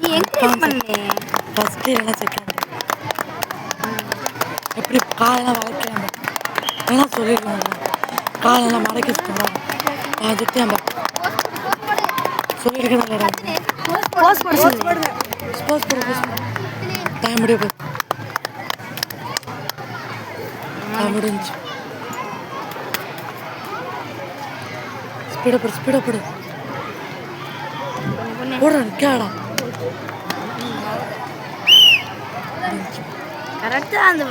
நீ என்கரேஜ் பண்ணு. ஃபஸ்ட்டு இல்லைன்னா செகண்ட் எப்படி காலெல்லாம் வளைக்கலாம் என்ன சொல்லிருக்கோம் காலெல்லாம் மடக்கி வச்சுக்கோங்க நான் சுற்றி நம்ம சொல்லியிருக்கேன் போஸ்ட் போட ஸ்போர்ட்ஸ் போட. போஸ்ட் டைம் முடிய போகுது. முடிஞ்சு. ஸ்பீடாக போடு ஸ்பீடாக போடு. போடுறா கேடா கரெக்டாக அந்த